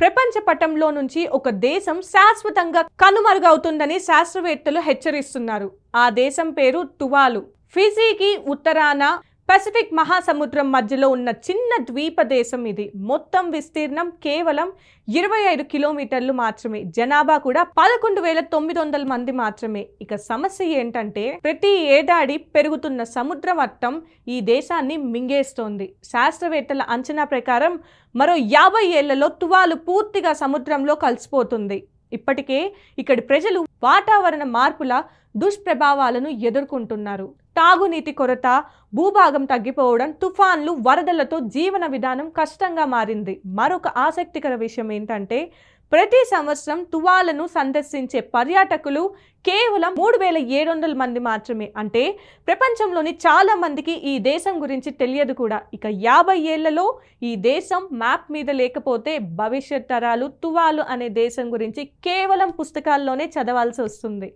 ప్రపంచ పటంలో నుంచి ఒక దేశం శాశ్వతంగా కనుమరుగవుతుందని శాస్త్రవేత్తలు హెచ్చరిస్తున్నారు. ఆ దేశం పేరు తువాలు. ఫిజీకి ఉత్తరాన పసిఫిక్ మహాసముద్రం మధ్యలో ఉన్న చిన్న ద్వీప దేశం ఇది. మొత్తం విస్తీర్ణం కేవలం ఇరవై ఐదు కిలోమీటర్లు మాత్రమే. జనాభా కూడా పదకొండు వేల తొమ్మిది వందల మంది మాత్రమే. ఇక సమస్య ఏంటంటే ప్రతి ఏడాది పెరుగుతున్న సముద్ర మట్టం ఈ దేశాన్ని మింగేస్తోంది. శాస్త్రవేత్తల అంచనా ప్రకారం మరో యాభై ఏళ్ళలో తువాలు పూర్తిగా సముద్రంలో కలిసిపోతుంది. ఇప్పటికే ఇక్కడి ప్రజలు వాతావరణ మార్పుల దుష్ప్రభావాలను ఎదుర్కొంటున్నారు. తాగునీటి కొరత భూభాగం తగ్గిపోవడం తుఫాన్లు వరదలతో జీవన విధానం కష్టంగా మారింది. మరొక ఆసక్తికర విషయం ఏంటంటే ప్రతి సంవత్సరం తువాలను సందర్శించే పర్యాటకులు కేవలం మూడు వేల ఏడు వందల మంది మాత్రమే. అంటే ప్రపంచంలోని చాలా మందికి ఈ దేశం గురించి తెలియదు కూడా. ఇక యాభై ఏళ్ళలో ఈ దేశం మ్యాప్ మీద లేకపోతే భవిష్యత్ తరాలు తువాలు అనే దేశం గురించి కేవలం పుస్తకాల్లోనే చదవాల్సి వస్తుంది.